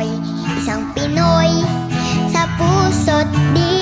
ako'y isang Pinoy Sa puso't di